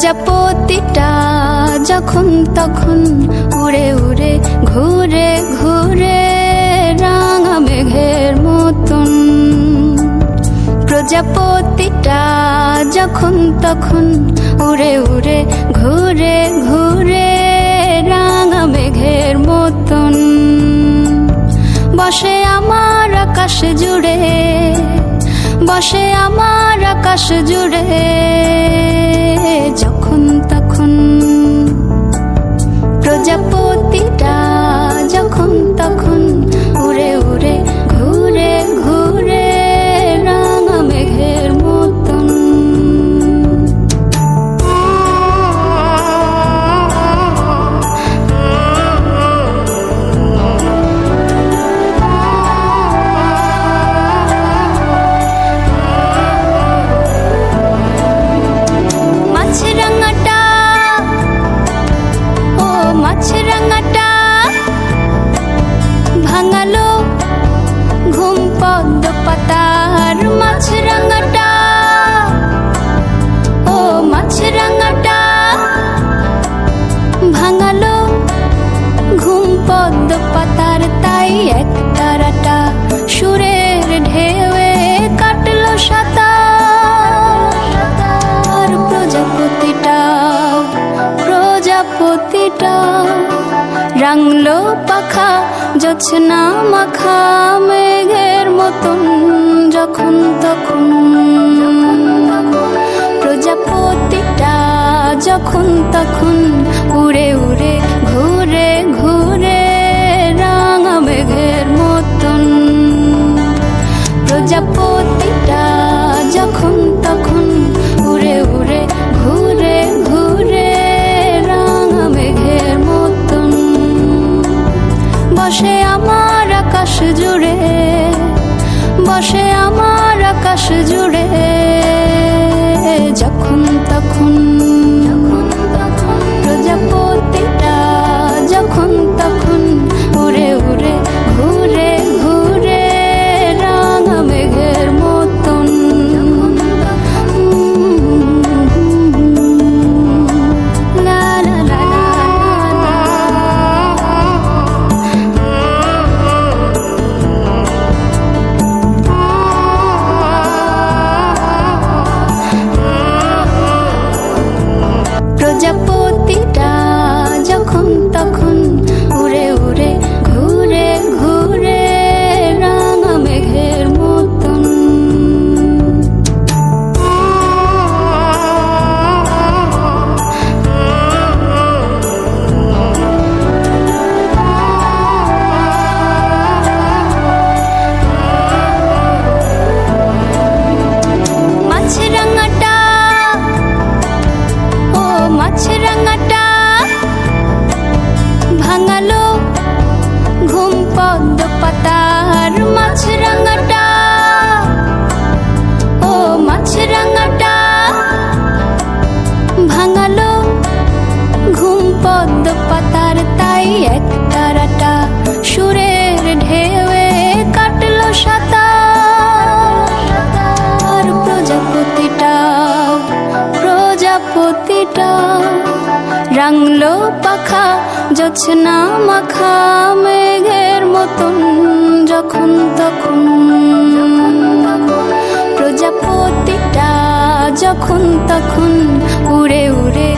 প্রজাপতিটা যখন তখন উড়ে উড়ে ঘুরে ঘুরে রাঙা মেঘের মতন। প্রজাপতিটা যখন তখন উড়ে উড়ে ঘুরে ঘুরে রাঙা মেঘের মতন। বসে আমার আকাশ জুড়ে, বসে আমার আকাশ জুড়ে। যখন মাছরাঙাটা ভাঙালো ঘুম পদ্ম পাতার মাছরাঙাটা। ও মাছরাঙাটা ভাঙালো ঘুম পদ্ম পাতার, তাই এক তারাটা সুরের ঢেউয়ে কাটলো সাতার রাংলো পাখা, জোছনা মাখা, মেঘের মতন, যখন তখন। প্রজাপতিটা যখন তখন উড়ে উড়ে, ঘুরে ঘুরে, রাঙা মেঘের মতন। প্রজাপতিটা আকাশ জুড়ে প্রজাপতিটা রাংলো পাখা জোছনা মাখা মেঘের মতন যখন তখন। প্রজাপতিটা যখন তখন উড়ে উড়ে